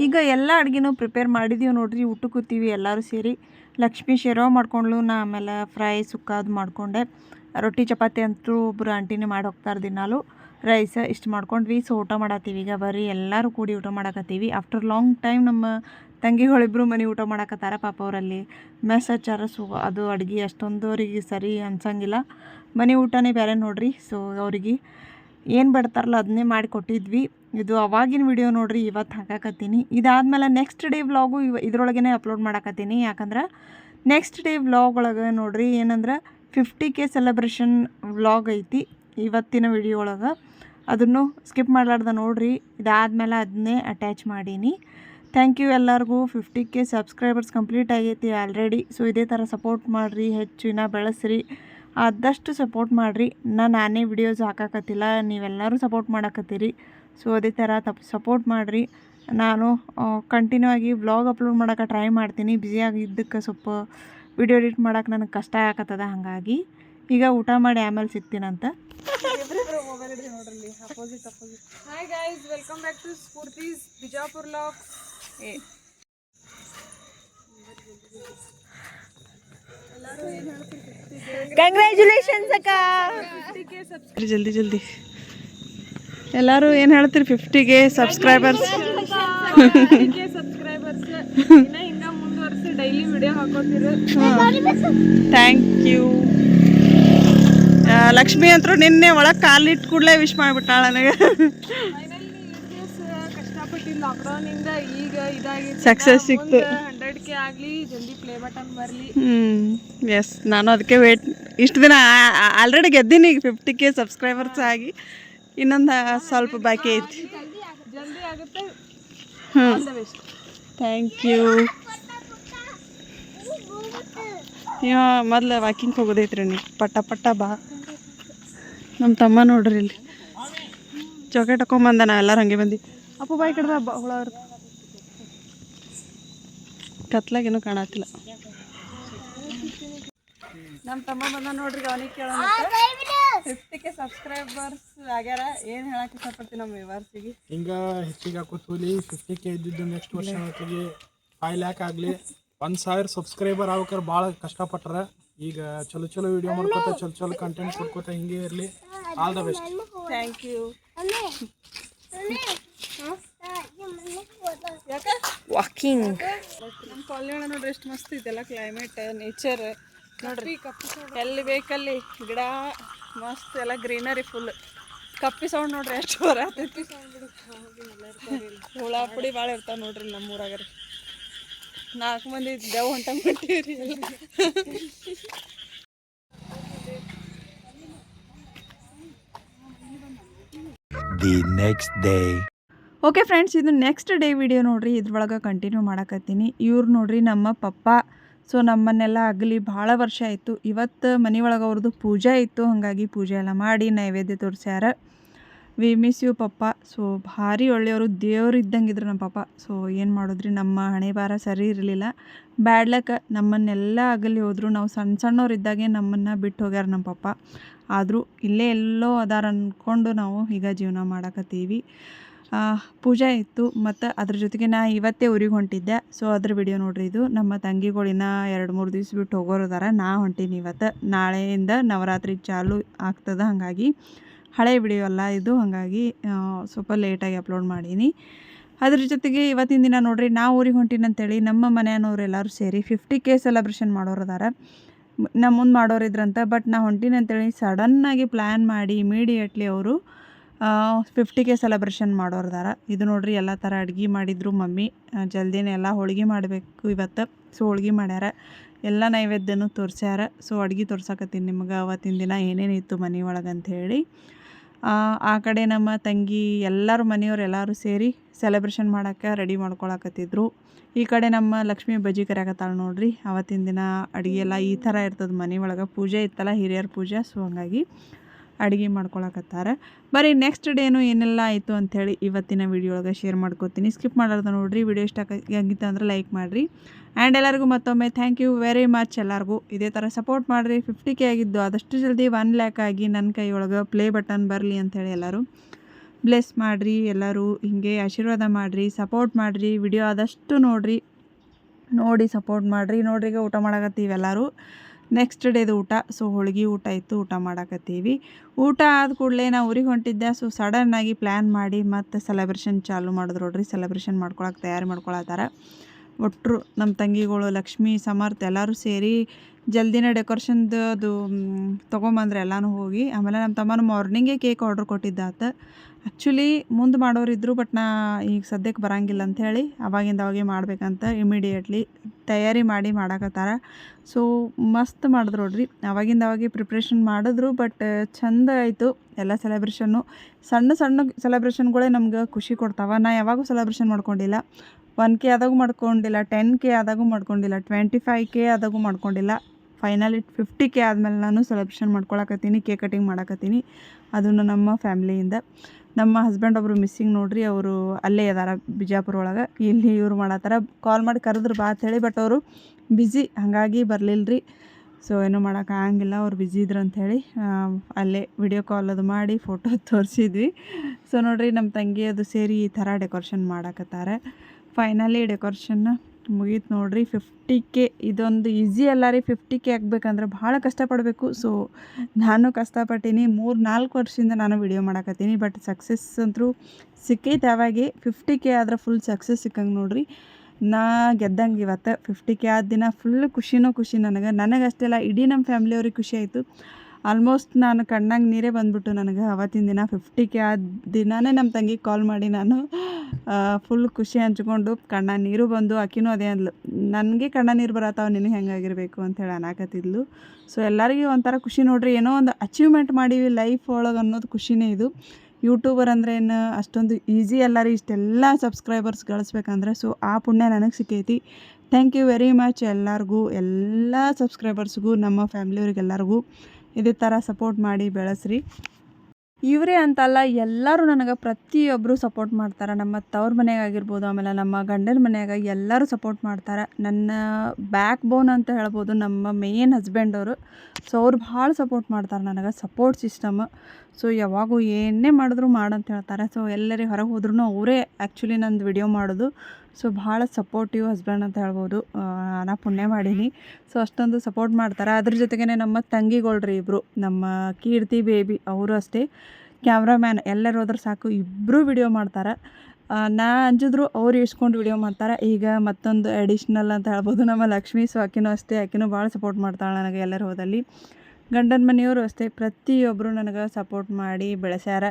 ಈಗ ಎಲ್ಲ ಅಡುಗೆನೂ ಪ್ರಿಪೇರ್ ಮಾಡಿದ್ದೀವಿ ನೋಡ್ರಿ ಊಟ ಕೂತೀವಿ ಎಲ್ಲರೂ ಸೇರಿ. ಲಕ್ಷ್ಮಿ ಶೇರೋ ಮಾಡ್ಕೊಂಡ್ಲು ನಾ ಆಮೇಲೆ ಫ್ರೈ ಸುಕ್ಕ ಅದು ಮಾಡಿಕೊಂಡೆ. ರೊಟ್ಟಿ, ಚಪಾತಿ ಅಂತೂ ಒಬ್ಬರು ಆಂಟಿನೇ ಮಾಡಿ ಹೋಗ್ತಾರೆ ದಿನಾಲು. ರೈಸ್ ಇಷ್ಟು ಮಾಡ್ಕೊಂಡ್ವಿ ಸೊ ಊಟ ಮಾಡತ್ತೀವಿ ಈಗ ಬರ್ರಿ ಎಲ್ಲರೂ ಕೂಡಿ ಊಟ ಮಾಡಕತ್ತೀವಿ. ಆಫ್ಟರ್ ಲಾಂಗ್ ಟೈಮ್ ನಮ್ಮ ತಂಗಿಗಳಿಬ್ರು ಮನೆ ಊಟ ಮಾಡಕತ್ತಾರ ಪಾಪ ಅವರಲ್ಲಿ. ಮೆಸ್ ಹಚ್ಚಾರ ಸೊ, ಅದು ಅಡುಗೆ ಅಷ್ಟೊಂದು ಅವ್ರಿಗೆ ಸರಿ ಅನ್ಸಂಗಿಲ್ಲ. ಮನೆ ಊಟನೇ ಬೇರೆ ನೋಡ್ರಿ ಸೊ ಅವ್ರಿಗೆ ಏನು ಬಿಡ್ತಾರಲ್ಲ ಅದನ್ನೇ ಮಾಡಿ ಕೊಟ್ಟಿದ್ವಿ. ಇದು ಅವಾಗಿನ ವಿಡಿಯೋ ನೋಡ್ರಿ, ಇವತ್ತು ಹಾಕಾಕತ್ತೀನಿ. ಇದಾದಮೇಲೆ ನೆಕ್ಸ್ಟ್ ಡೇ ವ್ಲಾಗು ಇವ ಇದ್ರೊಳಗೇ ಅಪ್ಲೋಡ್ ಮಾಡಾಕತ್ತೀನಿ. ಯಾಕಂದ್ರೆ ನೆಕ್ಸ್ಟ್ ಡೇ ವ್ಲಾಗ್ ಒಳಗೆ ನೋಡ್ರಿ ಏನಂದ್ರೆ ಫಿಫ್ಟಿ ಕೆ ಸೆಲೆಬ್ರೇಷನ್ ವ್ಲಾಗ್ ಐತಿ ಇವತ್ತಿನ ವಿಡಿಯೋ ಒಳಗೆ. ಅದನ್ನು ಸ್ಕಿಪ್ ಮಾಡಲಾರ್ದ ನೋಡ್ರಿ. ಇದಾದಮೇಲೆ ಅದನ್ನೇ ಅಟ್ಯಾಚ್ ಮಾಡೀನಿ. ಥ್ಯಾಂಕ್ ಯು ಎಲ್ಲರಿಗೂ. ಫಿಫ್ಟಿ ಕೆ ಸಬ್ಸ್ಕ್ರೈಬರ್ಸ್ ಕಂಪ್ಲೀಟ್ ಆಗೈತಿ ಆಲ್ರೆಡಿ ಸೊ ಇದೇ ಥರ ಸಪೋರ್ಟ್ ಮಾಡಿರಿ. ಹೆಚ್ಚು ಇನ್ನ ಬೆಳೆಸ್ರಿ. ಆದಷ್ಟು ಸಪೋರ್ಟ್ ಮಾಡಿರಿ. ನಾ ನಾನೇ ವಿಡಿಯೋಸ್ ಹಾಕಾಕತ್ತಿಲ್ಲ ನೀವೆಲ್ಲರೂ ಸಪೋರ್ಟ್ ಮಾಡಕತ್ತೀರಿ. ಸೊ ಅದೇ ಥರ ತಪ್ಪು ಸಪೋರ್ಟ್ ಮಾಡಿರಿ. ನಾನು ಕಂಟಿನ್ಯೂ ಆಗಿ ವ್ಲಾಗ್ ಅಪ್ಲೋಡ್ ಮಾಡೋಕೆ ಟ್ರೈ ಮಾಡ್ತೀನಿ. ಬ್ಯುಸಿಯಾಗಿದ್ದಕ್ಕೆ ಸ್ವಲ್ಪ ವಿಡಿಯೋ ಎಡಿಟ್ ಮಾಡೋಕೆ ನನಗೆ ಕಷ್ಟ ಆಗತ್ತದ ಹಾಗಾಗಿ. ಈಗ ಊಟ ಮಾಡಿ ಆಮೇಲೆ ಸಿಗ್ತೀನಂತ hi guys welcome back to Spoorthi's Bijapur locks congratulations ಅಕ್ಕ. ಜಲ್ದಿ ಜಲ್ದಿ. ಎಲ್ಲರೂ ಏನು ಹೇಳ್ತೀರಿ? ಫಿಫ್ಟಿಗೆ ಸಬ್ಸ್ಕ್ರೈಬರ್ಸ್ ಸಬ್ಸ್ಕ್ರೈಬರ್ಸ್ ಇನ್ನ ಹಿಂಗ ಮುಂದುವರ್ಸಿ ಡೈಲಿ ವಿಡಿಯೋ ಹಾಕೋತಿರು. ಥ್ಯಾಂಕ್ ಯು ಲಕ್ಷ್ಮಿ ಅಂತೂ ನಿನ್ನೆ ಒಳಗೆ ಕಾಲಿಟ್ಟು ಕೂಡಲೇ ವಿಶ್ ಮಾಡಿಬಿಟ್ಟಾಳ ನನಗೆ. ಸಕ್ಸಸ್ ಸಿಕ್ತು. ಹಂಡ್ರೆಡ್ ಆಗಲಿ ಜಲ್ದಿ ಪ್ಲೇ ಬಟನ್ ಬರಲಿ. ಹ್ಞೂ ಎಸ್ ನಾನು ಅದಕ್ಕೆ ವೇಟ್ ಇಷ್ಟು ದಿನ ಆಲ್ರೆಡಿ ಗೆದ್ದೀನಿ ಈಗ ಫಿಫ್ಟಿ ಕೆ ಸಬ್ಸ್ಕ್ರೈಬರ್ಸ್ ಆಗಿ. ಇನ್ನೊಂದು ಸ್ವಲ್ಪ ಬಾಕಿ ಐತಿ. ಜಲ್ದಿ ಆಗುತ್ತೆ. ಹ್ಞೂ ಥ್ಯಾಂಕ್ ಯು ಇವ ಮೊದ್ಲು ವಾಕಿಂಗ್ ಹೋಗೋದೈತ್ರಿ ನೀವು. ಪಟ್ಟ ಪಟ್ಟ ಬಾ. ನಮ್ಮ ತಮ್ಮ ನೋಡ್ರಿ ಇಲ್ಲಿ. ಚೌಕೆಟ್ ಹಾಕೊಂಬಂದ ನಾ ಎಲ್ಲರೂ ಹಂಗೆ ಬಂದು ಅಪ್ಪ ಬಾಯ್ ಕಡ್ದ ಹುಳ ಇರ್ತ ಕತ್ಲಾಗೇನು ಕಾಣತ್ತಿಲ್ಲ. ನಮ್ಮ ತಮ್ಮ ಬಂದ ನೋಡ್ರಿ ಅವನಿಗೆ ಕೇಳೋಣ ಫಿಫ್ಟಿಗೆ ಸಬ್ಸ್ಕ್ರೈಬರ್ಸ್ ಆಗ್ಯಾರ. ಏನು ಹೇಳಕ್ಕೆ ಇಷ್ಟಪಡ್ತೀನಿ ನಮ್ಮ ವ್ಯೂವರ್ಸಿಗೆ ಹಿಂಗ ಹೆಚ್ಚಿಗೆ ಹಾಕೋತೀವಿ ಫಿಫ್ಟಿ ಕೆ ಇದ್ದಿದ್ದು ನೆಕ್ಸ್ಟ್ ವರ್ಷ ಹೊತ್ತಿಗೆ ಫೈವ್ ಲ್ಯಾಕ್ ಆಗಲಿ. ಒಂದು ಸಾವಿರ ಸಬ್ಸ್ಕ್ರೈಬರ್ ಆಗ್ಬೇಕಾರೆ ಭಾಳ ಕಷ್ಟಪಟ್ರ. ಈಗ ಚಲೋ ಚಲೋ ವಿಡಿಯೋ ಮಾಡ್ಕೋತ ಚಲೋ ಚಲೋ ಕಂಟೆಂಟ್ ಕೊಡ್ಕೋತ ಹಿಂಗೆ ಇರಲಿ. All the best thank you walking ನಮ್ಮ ಕಾಲನಿ ನೋಡ್ರಿ ಎಷ್ಟು ಮಸ್ತ್ ಇದೆಲ್ಲ ಕ್ಲೈಮೇಟ್ ನೇಚರ್ ನೋಡ್ರಿ ಎಲ್ಲಿ ಬೇಕಲ್ಲಿ ಗಿಡ ಮಸ್ತ್ ಎಲ್ಲ ಗ್ರೀನರಿ ಫುಲ್ ಕಪ್ಪಿ ಸೌಂಡ್ ನೋಡ್ರಿ ಎಷ್ಟು ಬರತೈತಿ. ಹುಳ ಪುಡಿ ಭಾಳ ಇರ್ತಾವ ನೋಡ್ರಿ ನಮ್ಮ ಊರಾಗ ರೀ ನಾಲ್ಕು ಮಂದಿ ದೇವ್ ಹೊಂಟ ಬಿಟ್ಟಿವ್ರಿ the next day. Okay friends ಇದು ನೆಕ್ಸ್ಟ್ ಡೇ ವಿಡಿಯೋ ನೋಡ್ರಿ, ಇದ್ರೊಳಗೆ ಕಂಟಿನ್ಯೂ ಮಾಡಕತ್ತೀನಿ. ಇವ್ರು ನೋಡ್ರಿ, ನಮ್ಮ ಪಪ್ಪ. ಸೊ ನಮ್ಮನ್ನೆಲ್ಲ ಆಗಲಿ ಭಾಳ ವರ್ಷ ಆಯಿತು. ಇವತ್ತು ಮನೆ ಒಳಗೆ ಅವ್ರದ್ದು ಪೂಜೆ ಇತ್ತು. ಹಾಗಾಗಿ ಪೂಜೆ ಎಲ್ಲ ಮಾಡಿ ನೈವೇದ್ಯ ತೋರಿಸ್ಯಾರ. We miss you papa. So ಭಾರಿ ಒಳ್ಳೆಯವರು, ದೇವ್ರು ಇದ್ದಂಗೆ ಇದ್ರು ನಮ್ಮ ಪಪ್ಪ. ಸೊ ಏನು ಮಾಡಿದ್ರಿ? ನಮ್ಮ ಹಣೆ ಬಾರ ಸರಿ ಇರಲಿಲ್ಲ. ಬ್ಯಾಡ್ಲಕ್ಕ ನಮ್ಮನ್ನೆಲ್ಲ ಆಗಲಿ ಹೋದ್ರು. ನಾವು ಸಣ್ಣ ಸಣ್ಣವ್ರು ಇದ್ದಾಗೆ ನಮ್ಮನ್ನು ಬಿಟ್ಟು ಹೋಗ್ಯಾರ ನಮ್ಮ ಪಪ್ಪ. ಆದರೂ ಇಲ್ಲೇ ಎಲ್ಲೋ ಅದಾರ ಅಂದ್ಕೊಂಡು ನಾವು ಈಗ ಜೀವನ ಮಾಡಕತ್ತೀವಿ. ಪೂಜೆ ಇತ್ತು, ಮತ್ತು ಅದ್ರ ಜೊತೆಗೆ ನಾ ಇವತ್ತೇ ಊರಿಗೆ ಹೊಂಟಿದ್ದೆ. ಸೊ ಅದ್ರ ವಿಡಿಯೋ ನೋಡ್ರಿ ಇದು. ನಮ್ಮ ತಂಗಿಗಳಿನ ಎರಡು ಮೂರು ದಿವ್ಸ ಬಿಟ್ಟು ಹೋಗೋರು ಅದಾರ. ನಾ ಹೊಂಟೀನಿ ಇವತ್ತು. ನಾಳೆಯಿಂದ ನವರಾತ್ರಿ ಚಾಲು ಆಗ್ತದೆ ಹಾಗಾಗಿ. ಹಳೆ ವಿಡಿಯೋ ಅಲ್ಲ ಇದು, ಹಾಗಾಗಿ ಸ್ವಲ್ಪ ಲೇಟಾಗಿ ಅಪ್ಲೋಡ್ ಮಾಡೀನಿ. ಅದ್ರ ಜೊತೆಗೆ ಇವತ್ತಿನ ದಿನ ನೋಡ್ರಿ, ನಾ ಊರಿಗೆ ಹೊಂಟೀನಿ ಅಂತೇಳಿ ನಮ್ಮ ಮನೆಯವ್ರು ಎಲ್ಲರೂ ಸೇರಿ ಫಿಫ್ಟಿ ಕೆ ಸೆಲೆಬ್ರೇಷನ್ ಮಾಡೋರು ಅದಾರ. ನಮ್ಮ ಮುಂದೆ ಮಾಡೋರು ಇದ್ರಂತ ಬಟ್ ನಾ ಹೊಂಟೀನಿ ಅಂತೇಳಿ ಸಡನ್ನಾಗಿ ಪ್ಲ್ಯಾನ್ ಮಾಡಿ ಇಮಿಡಿಯೇಟ್ಲಿ ಅವರು ಫಿಫ್ಟಿ ಕೆ ಸೆಲೆಬ್ರೇಷನ್ ಮಾಡೋರ್ದಾರ. ಇದು ನೋಡ್ರಿ ಎಲ್ಲ ಥರ ಅಡ್ಗೆ ಮಾಡಿದ್ರು ಮಮ್ಮಿ. ಜಲ್ದಿನೇ ಎಲ್ಲ ಹೋಳ್ಗೆ ಮಾಡಬೇಕು ಇವತ್ತು. ಸೊ ಹೋಳ್ಗೆ ಮಾಡ್ಯಾರ. ಎಲ್ಲ ನೈವೇದ್ಯನೂ ತೋರಿಸ್ಯಾರ. ಸೊ ಅಡ್ಗೆ ತೋರ್ಸಕತ್ತೀನಿ ನಿಮ್ಗೆ. ಅವತ್ತಿನ ದಿನ ಏನೇನಿತ್ತು ಮನೆ ಒಳಗೆ ಅಂಥೇಳಿ ಆ ಕಡೆ ನಮ್ಮ ತಂಗಿ, ಎಲ್ಲರೂ ಮನೆಯವ್ರು ಎಲ್ಲರೂ ಸೇರಿ ಸೆಲೆಬ್ರೇಷನ್ ಮಾಡೋಕ್ಕೆ ರೆಡಿ ಮಾಡ್ಕೊಳಕತ್ತಿದ್ರು. ಈ ಕಡೆ ನಮ್ಮ ಲಕ್ಷ್ಮೀ ಬಜ್ಜಿ ಕರೆಯಕತ್ತಾಳ ನೋಡ್ರಿ. ಅವತ್ತಿನ ದಿನ ಅಡುಗೆ ಎಲ್ಲ ಈ ಥರ ಇರ್ತದೆ ಮನೆ ಒಳಗೆ. ಪೂಜೆ ಇತ್ತಲ್ಲ ಹಿರಿಯರ ಪೂಜೆ. ಸೊ ಹಂಗಾಗಿ ಅಡುಗೆ ಮಾಡ್ಕೊಳಕತ್ತಾರ. ಬರೀ ನೆಕ್ಸ್ಟ್ ಡೇನು ಏನೆಲ್ಲ ಆಯಿತು ಅಂಥೇಳಿ ಇವತ್ತಿನ ವಿಡಿಯೋ ಒಳಗೆ ಶೇರ್ ಮಾಡ್ಕೋತೀನಿ. ಸ್ಕಿಪ್ ಮಾಡೋದು ನೋಡಿರಿ. ವಿಡಿಯೋ ಇಷ್ಟ ಆಗಿತ್ತು ಅಂದರೆ ಲೈಕ್ ಮಾಡಿರಿ. ಆ್ಯಂಡ್ ಎಲ್ಲರಿಗೂ ಮತ್ತೊಮ್ಮೆ ಥ್ಯಾಂಕ್ ಯು ವೆರಿ ಮಚ್ ಎಲ್ಲರಿಗೂ. ಇದೇ ಥರ ಸಪೋರ್ಟ್ ಮಾಡಿರಿ. ಫಿಫ್ಟಿ ಕೆ ಆಗಿದ್ದು ಆದಷ್ಟು ಜಲ್ದಿ ಒನ್ ಲ್ಯಾಕ್ ಆಗಿ ನನ್ನ ಕೈಯೊಳಗೆ ಪ್ಲೇ ಬಟನ್ ಬರಲಿ ಅಂಥೇಳಿ ಎಲ್ಲರೂ. ಬ್ಲೆಸ್ ಮಾಡಿರಿ ಎಲ್ಲರೂ. ಹಿಂಗೆ ಆಶೀರ್ವಾದ ಮಾಡಿರಿ. ಸಪೋರ್ಟ್ ಮಾಡಿರಿ. ವಿಡಿಯೋ ಆದಷ್ಟು ನೋಡಿರಿ. ನೋಡಿ ಸಪೋರ್ಟ್ ಮಾಡಿರಿ. ನೋಡ್ರಿ ಈಗ ಊಟ ಮಾಡಕತ್ತೀವಿ ಎಲ್ಲರೂ. ನೆಕ್ಸ್ಟ್ ಡೇದು ಊಟ. ಸೊ ಹೋಳಿಗೆ ಊಟ ಇತ್ತು. ಊಟ ಮಾಡಕತ್ತೀವಿ. ಊಟ ಆದ ಕೂಡಲೇ ನಾವು ಊರಿಗೆ ಹೊಂಟಿದ್ದೆ. ಸೊ ಸಡನ್ನಾಗಿ ಪ್ಲ್ಯಾನ್ ಮಾಡಿ ಮತ್ತು ಸೆಲೆಬ್ರೇಷನ್ ಚಾಲು ಮಾಡಿದ್ರು ನೋಡ್ರಿ. ಸೆಲೆಬ್ರೇಷನ್ ಮಾಡ್ಕೊಳಕ್ಕೆ ತಯಾರಿ ಮಾಡ್ಕೊಳತ್ತಾರ ಒಟ್ಟರು ನಮ್ಮ ತಂಗಿಗಳು ಲಕ್ಷ್ಮಿ ಸಮರ್ಥ ಎಲ್ಲರೂ ಸೇರಿ ಜಲ್ದಿನ ಡೆಕೋರೇಷನ್ದು ಅದು ತೊಗೊಂಬಂದ್ರೆ ಎಲ್ಲನೂ ಹೋಗಿ. ಆಮೇಲೆ ನಮ್ಮ ತಮ್ಮನ ಮಾರ್ನಿಂಗೇ ಕೇಕ್ ಆರ್ಡ್ರ್ ಕೊಟ್ಟಿದ್ದಾತ ಆ್ಯಕ್ಚುಲಿ ಮುಂದೆ ಮಾಡೋರಿದ್ರು ಬಟ್ ನಾ ಈಗ ಸದ್ಯಕ್ಕೆ ಬರಂಗಿಲ್ಲ ಅಂಥೇಳಿ ಅವಾಗಿಂದ ಅವಾಗೆ ಮಾಡ್ಬೇಕಂತ ಇಮಿಡಿಯೇಟ್ಲಿ ತಯಾರಿ ಮಾಡಿ ಮಾಡಾಕತ್ತಾರ. ಸೊ ಮಸ್ತ್ ಮಾಡಿದ್ರು ನೋಡ್ರಿ. ಅವಾಗಿಂದ ಅವಾಗೆ ಪ್ರಿಪ್ರೇಷನ್ ಮಾಡಿದ್ರು ಬಟ್ ಚಂದ ಆಯಿತು. ಎಲ್ಲ ಸೆಲೆಬ್ರೇಷನ್ನು ಸಣ್ಣ ಸಣ್ಣ ಸೆಲೆಬ್ರೇಷನ್ಗಳೇ ನಮ್ಗೆ ಖುಷಿ ಕೊಡ್ತಾವ. ನಾ ಯಾವಾಗೂ ಸೆಲೆಬ್ರೇಷನ್ ಮಾಡ್ಕೊಂಡಿಲ್ಲ. ಒನ್ ಕೆ ಆದಾಗೂ ಮಾಡ್ಕೊಂಡಿಲ್ಲ ಟೆನ್ ಕೆ ಆದಾಗೂ ಮಾಡ್ಕೊಂಡಿಲ್ಲ ಟ್ವೆಂಟಿ ಫೈವ್ ಕೆ ಆದಾಗೂ ಮಾಡ್ಕೊಂಡಿಲ್ಲ. ಫೈನಲಿ ಫಿಫ್ಟಿ ಕೆ ಆದಮೇಲೆ ನಾನು ಸೆಲೆಬ್ರೇಷನ್ ಮಾಡ್ಕೊಳಕತ್ತೀನಿ ಕೇಕ್ ಕಟಿಂಗ್ ಮಾಡಕತ್ತೀನಿ. ಅದನ್ನು ನಮ್ಮ ಫ್ಯಾಮ್ಲಿಯಿಂದ ನಮ್ಮ ಹಸ್ಬೆಂಡ್ ಒಬ್ಬರು ಮಿಸ್ಸಿಂಗ್ ನೋಡ್ರಿ, ಅವರು ಅಲ್ಲೇ ಇದಾರ ಬಿಜಾಪುರ ಒಳಗೆ. ಇಲ್ಲಿ ಇವ್ರು ಮಾಡತ್ತಾರ ಕಾಲ್ ಮಾಡಿ ಕರೆದ್ರು ಬಾ ಹೇಳಿ ಬಟ್ ಅವರು ಬ್ಯುಸಿ ಹಾಗಾಗಿ ಬರಲಿಲ್ಲ ರೀ ಸೊ ಏನೂ ಮಾಡೋಕೆ ಆಗಂಗಿಲ್ಲ, ಅವ್ರು ಬಿಜಿ ಇದ್ರು ಅಂಥೇಳಿ ಅಲ್ಲೇ ವಿಡಿಯೋ ಕಾಲ್ ಅದು ಮಾಡಿ ಫೋಟೋ ತೋರಿಸಿದ್ವಿ. ಸೊ ನೋಡ್ರಿ ನಮ್ಮ ತಂಗಿ ಅದು ಸೇರಿ ಈ ಥರ ಡೆಕೋರೇಷನ್ ಮಾಡಕತ್ತಾರೆ. ಫೈನಲಿ ಡೆಕೋರೇಷನ್ನ ಮುಗೀತು ನೋಡ್ರಿ. ಫಿಫ್ಟಿ ಕೆ ಇದೊಂದು ಈಸಿ ಅಲ್ಲ ರೀ. ಫಿಫ್ಟಿ ಕೆ ಆಗ್ಬೇಕಂದ್ರೆ ಭಾಳ ಕಷ್ಟಪಡಬೇಕು. ಸೊ ನಾನು ಕಷ್ಟಪಟ್ಟೀನಿ. ಮೂರು ನಾಲ್ಕು ವರ್ಷದಿಂದ ನಾನು ವಿಡಿಯೋ ಮಾಡಕತ್ತೀನಿ. ಬಟ್ ಸಕ್ಸಸ್ ಅಂತೂ ಸಿಕ್ಕೈತೆ ಅವಾಗೆ ಫಿಫ್ಟಿ ಕೆ ಆದ್ರೆ ಫುಲ್ ಸಕ್ಸಸ್ ಸಿಕ್ಕಂಗೆ ನೋಡ್ರಿ. ನಾ ಗೆದ್ದಂಗೆ ಇವತ್ತು. ಫಿಫ್ಟಿ ಕೆ ಆದ ದಿನ ಫುಲ್ ಖುಷಿನೋ ಖುಷಿ ನನಗೆ. ನನಗೆ ಅಷ್ಟೇ ಅಲ್ಲ ಇಡೀ ನಮ್ಮ ಫ್ಯಾಮ್ಲಿಯವ್ರಿಗೆ ಖುಷಿ ಆಯಿತು. ಆಲ್ಮೋಸ್ಟ್ ನಾನು ಕಣ್ಣಾಗ ನೀರೇ ಬಂದ್ಬಿಟ್ಟು ನನಗೆ ಅವತ್ತಿನ ದಿನ ಫಿಫ್ಟಿ ಕೆ ಆದ ನಮ್ಮ ತಂಗಿಗೆ ಕಾಲ್ ಮಾಡಿ ನಾನು ಫುಲ್ ಖುಷಿ ಹಂಚ್ಕೊಂಡು ಕಣ್ಣ ನೀರು ಬಂದು ಆಕಿನೂ ಅದೇ ಅಂದ್ಲು, ನನಗೆ ಕಣ್ಣ ನೀರು ಬರತ್ತಾವ ನಿನಗೆ ಅಂತ ಅಂತೇಳಿ ಅನ್ನಾಕತ್ತಿದ್ಲು ಸೊ ಎಲ್ಲರಿಗೂ ಒಂಥರ ಖುಷಿ ನೋಡ್ರಿ, ಏನೋ ಒಂದು ಅಚೀವ್ಮೆಂಟ್ ಮಾಡೀವಿ ಲೈಫ್ ಒಳಗೆ ಅನ್ನೋದು ಖುಷಿನೇ ಇದು. ಯೂಟ್ಯೂಬರ್ ಅಂದ್ರೆ ಏನು, ಅಷ್ಟೊಂದು ಈಸಿ ಎಲ್ಲರೂ ಇಷ್ಟೆಲ್ಲ ಸಬ್ಸ್ಕ್ರೈಬರ್ಸ್ ಗಳಿಸ್ಬೇಕಂದ್ರೆ ಸೊ ಆ ಪುಣ್ಯ ನನಗೆ ಸಿಕ್ಕೈತಿ. ಥ್ಯಾಂಕ್ ಯು ವೆರಿ ಮಚ್ ಎಲ್ಲರಿಗೂ, ಎಲ್ಲ ಸಬ್ಸ್ಕ್ರೈಬರ್ಸ್ಗೂ ನಮ್ಮ ಫ್ಯಾಮ್ಲಿಯವ್ರಿಗೆಲ್ಲರಿಗೂ ಇದೇ ಥರ ಸಪೋರ್ಟ್ ಮಾಡಿ ಬೆಳೆಸ್ರಿ. ಇವರೇ ಅಂತಲ್ಲ, ಎಲ್ಲರೂ ನನಗೆ ಪ್ರತಿಯೊಬ್ಬರು ಸಪೋರ್ಟ್ ಮಾಡ್ತಾರೆ. ನಮ್ಮ ತವ್ರ ಮನೆಯಾಗ ಆಗಿರ್ಬೋದು, ಆಮೇಲೆ ನಮ್ಮ ಗಂಡನ ಮನೆಯಾಗ ಎಲ್ಲರೂ ಸಪೋರ್ಟ್ ಮಾಡ್ತಾರೆ. ನನ್ನ ಬ್ಯಾಕ್ ಬೋನ್ ಅಂತ ಹೇಳ್ಬೋದು ನಮ್ಮ ಮೇನ್ ಹಸ್ಬೆಂಡವರು ಸೊ ಅವ್ರು ಭಾಳ ಸಪೋರ್ಟ್ ಮಾಡ್ತಾರೆ ನನಗೆ ಸಪೋರ್ಟ್ ಸಿಸ್ಟಮ್ ಸೊ ಯಾವಾಗೂ ಏನೇ ಮಾಡಿದ್ರು ಮಾಡಂತ ಹೇಳ್ತಾರೆ. ಸೊ ಎಲ್ಲರಿಗೆ ಹೊರಗೆ ಹೋದ್ರೂ ಅವರೇ ಆ್ಯಕ್ಚುಲಿ ನಂದು ವಿಡಿಯೋ ಮಾಡೋದು. ಸೊ ಭಾಳ ಸಪೋರ್ಟಿವ್ ಹಸ್ಬೆಂಡ್ ಅಂತ ಹೇಳ್ಬೋದು. ನಾನು ಪುಣ್ಯ ಮಾಡೀನಿ. ಸೊ ಅಷ್ಟೊಂದು ಸಪೋರ್ಟ್ ಮಾಡ್ತಾರೆ. ಅದ್ರ ಜೊತೆಗೇ ನಮ್ಮ ತಂಗಿಗಳ್ರಿ ಇಬ್ಬರು ನಮ್ಮ ಕೀರ್ತಿ ಬೇಬಿ ಅವರು ಅಷ್ಟೇ. ಕ್ಯಾಮ್ರಾಮ್ಯಾನ್ ಎಲ್ಲರೂ ಹೋದ್ರೆ ಸಾಕು ಇಬ್ಬರೂ ವಿಡಿಯೋ ಮಾಡ್ತಾರೆ. ನಾ ಅಂಜಿದ್ರು ಅವ್ರು ಇಸ್ಕೊಂಡು ವಿಡಿಯೋ ಮಾಡ್ತಾರೆ. ಈಗ ಮತ್ತೊಂದು ಅಡಿಷ್ನಲ್ ಅಂತ ಹೇಳ್ಬೋದು. ನಮ್ಮ ಲಕ್ಷ್ಮೀ. ಸೊ ಆಕಿನೂ ಅಷ್ಟೇ, ಆಕಿನೂ ಭಾಳ ಸಪೋರ್ಟ್ ಮಾಡ್ತಾಳೆ ನನಗೆ ಎಲ್ಲರೂ ಹೋದಲ್ಲಿ. ಗಂಡನ ಮನೆಯವರು ಅಷ್ಟೇ ಪ್ರತಿಯೊಬ್ಬರು ನನಗೆ ಸಪೋರ್ಟ್ ಮಾಡಿ ಬೆಳೆಸ್ಯಾರ.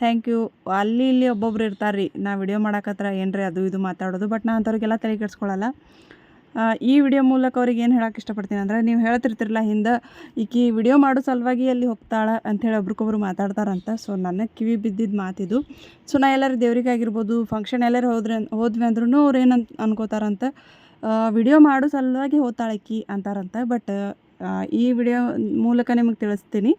ಥ್ಯಾಂಕ್ ಯು ಅಲ್ಲಿ ಇಲ್ಲಿ ಒಬ್ಬೊಬ್ರು ಇರ್ತಾರೆ ರೀ ನಾ ವಿಡಿಯೋ ಮಾಡಕತ್ರ ಏನ್ರಿ ಅದು ಇದು ಮಾತಾಡೋದು ಬಟ್ ನಾ ಅಂಥವ್ರಿಗೆಲ್ಲ ತಲೆ ಕೆಡಿಸ್ಕೊಳ್ಳಲ್ಲ ಈ ವಿಡಿಯೋ ಮೂಲಕ ಅವ್ರಿಗೆ ಏನು ಹೇಳಕ್ಕೆ ಇಷ್ಟಪಡ್ತೀನಿ ಅಂದರೆ, ನೀವು ಹೇಳ್ತಿರ್ತಿರಲ್ಲ ಹಿಂದೆ, ಈಕಿ ವಿಡಿಯೋ ಮಾಡೋ ಸಲುವಾಗಿ ಅಲ್ಲಿ ಹೋಗ್ತಾಳೆ ಅಂಥೇಳಿ ಒಬ್ರಿಗೊಬ್ರು ಮಾತಾಡ್ತಾರಂತ. ಸೊ ನನಗೆ ಕಿವಿ ಬಿದ್ದಿದ್ದು ಮಾತಿದು. ಸೊ ನಾ ಎಲ್ಲರೂ ದೇವ್ರಿಗಾಗಿರ್ಬೋದು ಫಂಕ್ಷನ್ ಎಲ್ಲರೂ ಹೋದ್ರೆ, ಹೋದ್ವಿ ಅಂದ್ರೂ ಅವ್ರು ಏನು ಅನ್, ಅನ್ಕೋತಾರಂತ. ವಿಡಿಯೋ ಮಾಡೋ ಸಲುವಾಗಿ ಹೋಗ್ತಾಳೆ ಆಕಿ ಅಂತಾರಂತ. ಬಟ್ ಈ ವಿಡಿಯೋ ಮೂಲಕ ನಿಮಗೆ ತಿಳಿಸ್ತೀನಿ.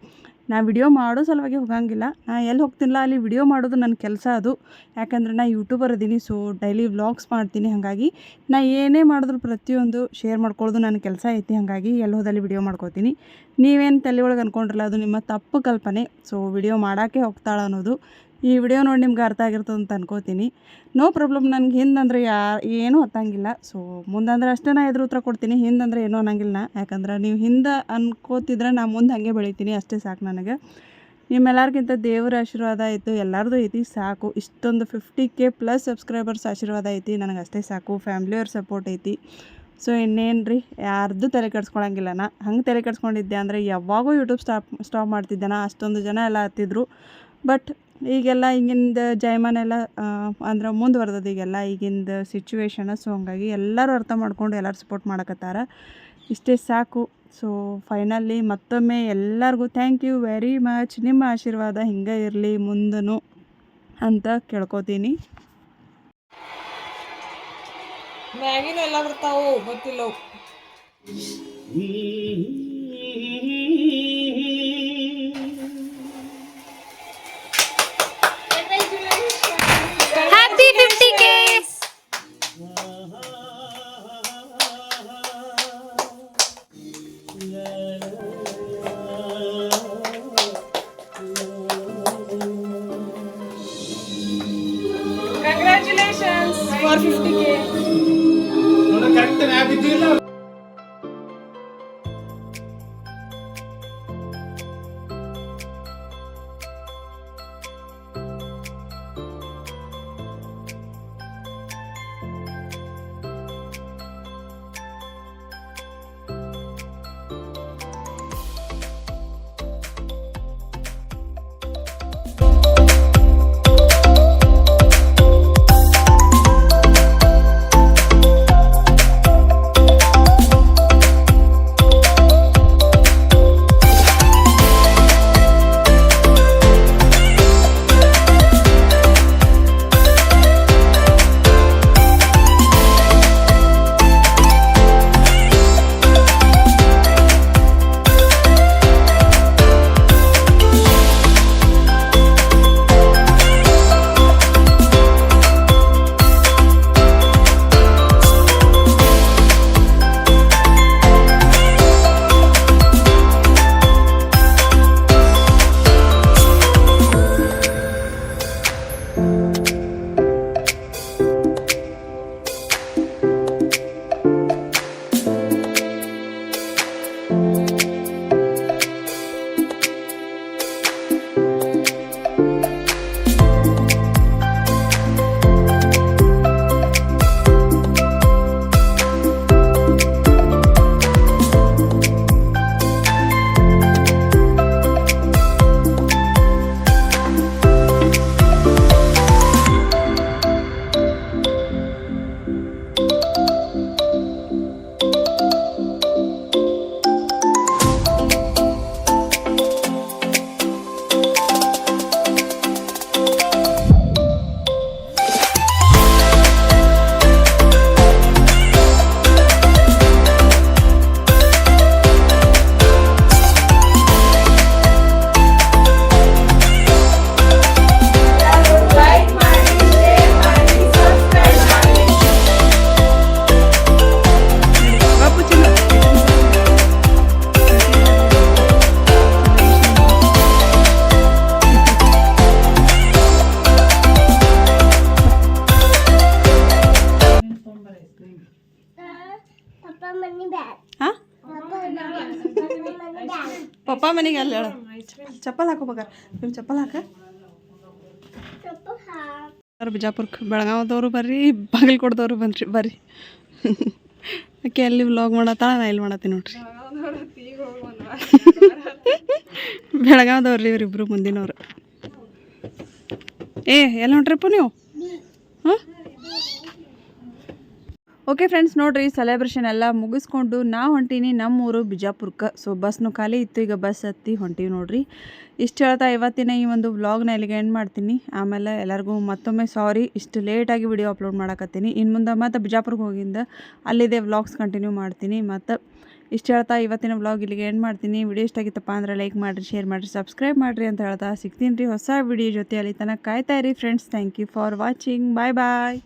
ನಾ ವಿಡಿಯೋ ಮಾಡೋ ಸಲುವಾಗಿ ಹೋಗಂಗಿಲ್ಲ. ನಾ ಎಲ್ಲಿ ಹೋಗ್ತೀನಿಲ್ಲ, ಅಲ್ಲಿ ವಿಡಿಯೋ ಮಾಡೋದು ನನ್ನ ಕೆಲಸ ಅದು. ಯಾಕಂದರೆ ನಾ ಯೂಟ್ಯೂಬರ್ ಅದೀನಿ ಸೊ ಡೈಲಿ ವ್ಲಾಗ್ಸ್ ಮಾಡ್ತೀನಿ ಹಾಗಾಗಿ. ನಾ ಏನೇ ಮಾಡಿದ್ರು ಪ್ರತಿಯೊಂದು ಶೇರ್ ಮಾಡ್ಕೊಳ್ಳೋದು ನನ್ನ ಕೆಲಸ ಐತಿ, ಹಾಗಾಗಿ ಎಲ್ಲಿ ಹೋದಲ್ಲಿ ವಿಡಿಯೋ ಮಾಡ್ಕೋತೀನಿ. ನೀವೇನು ತಲೆ ಒಳಗೆ ಅಂದ್ಕೊಂಡ್ರಲ್ಲ ಅದು ನಿಮ್ಮ ತಪ್ಪು ಕಲ್ಪನೆ. ಸೊ ವಿಡಿಯೋ ಮಾಡೋಕ್ಕೆ ಹೋಗ್ತಾಳೆ ಅನ್ನೋದು ಈ ವಿಡಿಯೋ ನೋಡಿ ನಿಮ್ಗೆ ಅರ್ಥ ಆಗಿರ್ತದೆ ಅಂತ ಅನ್ಕೋತೀನಿ. ನೋ ಪ್ರಾಬ್ಲಮ್ ನನಗೆ ಹಿಂದಂದ್ರೆ ಯಾ, ಏನೂ ಹತ್ತಂಗಿಲ್ಲ ಸೊ ಮುಂದಂದ್ರೆ ಅಷ್ಟೇ ನಾ ಎದುರು ಉತ್ತರ ಕೊಡ್ತೀನಿ. ಹಿಂದಂದ್ರೆ ಏನೂ ಅನ್ನಂಗಿಲ್ಲ ಯಾಕಂದ್ರೆ ನೀವು ಹಿಂದೆ ಅನ್ಕೋತಿದ್ರೆ ನಾ ಮುಂದೆ ಹಾಗೆ ಬೆಳಿತೀನಿ. ಅಷ್ಟೇ ಸಾಕು ನನಗೆ. ನಿಮ್ಮೆಲ್ಲರಿಗಿಂತ ದೇವರ ಆಶೀರ್ವಾದ ಆಯಿತು ಎಲ್ಲರದು ಐತಿ, ಸಾಕು. ಇಷ್ಟೊಂದು ಫಿಫ್ಟಿ ಕೆ ಪ್ಲಸ್ ಸಬ್ಸ್ಕ್ರೈಬರ್ಸ್ ಆಶೀರ್ವಾದ ಐತಿ, ನನಗೆ ಅಷ್ಟೇ ಸಾಕು. ಫ್ಯಾಮ್ಲಿಯವ್ರ ಸಪೋರ್ಟ್ ಐತಿ. ಸೊ ಇನ್ನೇನು ರೀ ಯಾರ್ದು ತಲೆ ಕೆಡ್ಸ್ಕೊಳಂಗಿಲ್ಲ ನಾ. ಹಂಗೆ ತಲೆ ಕೆಡ್ಸ್ಕೊಂಡಿದ್ದೆ ಅಂದರೆ ಯಾವಾಗೂ ಯೂಟ್ಯೂಬ್ ಸ್ಟಾಪ್ ಸ್ಟಾಪ್ ಮಾಡ್ತಿದ್ದೆ ನಾ. ಅಷ್ಟೊಂದು ಜನ ಎಲ್ಲ ಹತ್ತಿದ್ರು. ಬಟ್ ಈಗೆಲ್ಲ ಈಗಿಂದ ಜಯಮಾನ ಎಲ್ಲ ಅಂದ್ರೆ ಮುಂದುವರ್ದದ ಈಗೆಲ್ಲ ಈಗಿಂದ ಸಿಚುವೇಶನ್ ಸೊ ಹಂಗಾಗಿ ಎಲ್ಲರೂ ಅರ್ಥ ಮಾಡ್ಕೊಂಡು ಎಲ್ಲರೂ ಸಪೋರ್ಟ್ ಮಾಡಕತ್ತಾರ. ಇಷ್ಟೇ ಸಾಕು. ಸೊ ಫೈನಲಿ ಮತ್ತೊಮ್ಮೆ ಎಲ್ಲರಿಗೂ ಥ್ಯಾಂಕ್ ಯು ವೆರಿ ಮಚ್ ನಿಮ್ಮ ಆಶೀರ್ವಾದ ಹಿಂಗೆ ಇರಲಿ ಮುಂದೂ ಅಂತ ಕೇಳ್ಕೊತೀನಿ. ಮ್ಯಾಗಿನ ಎಲ್ಲ ಬರ್ತಾವು ಗೊತ್ತಿಲ್ಲ ಮನೆಗೆ ಅಲ್ಲಿ ಹೇಳು. ಚಪ್ಪಲ್ ಹಾಕೋಬೇಕಾರ ನಿಮ್ಮ ಚಪ್ಪಲ್ ಹಾಕ. ಬಿಜಾಪುರ್ ಬಿಜಾಪುರಕ್ಕೆ ಬೆಳಗಾವದವರು ಬರ್ರಿ ಬಾಗಲಕೋಟದವ್ರು ಬನ್ರಿ ಬರ್ರಿ. ಆಕೆ ಅಲ್ಲಿ ವ್ಲಾಗ್ ಮಾಡತ್ತಾಳ ನಾ ಇಲ್ಲಿ ಮಾಡತ್ತೀನಿ ನೋಡ್ರಿ. ಬೆಳಗಾವದವ್ರಿ ಇವ್ರಿಬ್ರು ಮುಂದಿನವ್ರು. ಏ ಎಲ್ಲಿ ನೋಡ್ರಿಪ್ಪ ನೀವು? ಹಾಂ ಓಕೆ ಫ್ರೆಂಡ್ಸ್ ನೋಡ್ರಿ ಸೆಲೆಬ್ರೇಷನ್ ಎಲ್ಲ ಮುಗಿಸ್ಕೊಂಡು ನಾ ಹೊಂಟೀನಿ ನಮ್ಮ ಊರು ಬಿಜಾಪುರಕ್ಕೆ ಸೊ ಬಸ್ನು ಖಾಲಿ ಇತ್ತು, ಈಗ ಬಸ್ ಹತ್ತಿ ಹೊಂಟೀವಿ ನೋಡ್ರಿ. ಇಷ್ಟು ಹೇಳ್ತಾ ಇವತ್ತಿನ ಈ ಒಂದು ವ್ಲಾಗ್ನ ಇಲ್ಲಿಗೆ ಎಂಡ್ ಮಾಡ್ತೀನಿ. ಆಮೇಲೆ ಎಲ್ಲರಿಗೂ ಮತ್ತೊಮ್ಮೆ ಸಾರಿ ಇಷ್ಟು ಲೇಟಾಗಿ ವಿಡಿಯೋ ಅಪ್ಲೋಡ್ ಮಾಡಕತ್ತೀನಿ. ಇನ್ನು ಮುಂದೆ ಮತ್ತೆ ಬಿಜಾಪುರಕ್ಕೆ ಹೋಗಿಂದ ಅಲ್ಲಿದೆ ವ್ಲಾಗ್ಸ್ ಕಂಟಿನ್ಯೂ ಮಾಡ್ತೀನಿ. ಮತ್ತು ಇಷ್ಟು ಹೇಳ್ತಾ ಇವತ್ತಿನ ವ್ಲಾಗ್ ಇಲ್ಲಿಗೆ ಎಂಡ್ ಮಾಡ್ತೀನಿ. ವಿಡಿಯೋ ಇಷ್ಟ ಆಗಿತ್ತಪ್ಪ ಅಂದ್ರೆ ಲೈಕ್ ಮಾಡಿರಿ ಶೇರ್ ಮಾಡಿರಿ ಸಬ್ಸ್ಕ್ರೈಬ್ ಮಾಡಿರಿ ಅಂತ ಹೇಳ್ತಾ ಸಿಗ್ತೀನಿ ರೀ. ಹೊಸ ವಿಡಿಯೋ ಜೊತೆ ಅಲ್ಲಿ ತನಕ ಕಾಯ್ತಾ ಇರಿ friends thank you for watching bye bye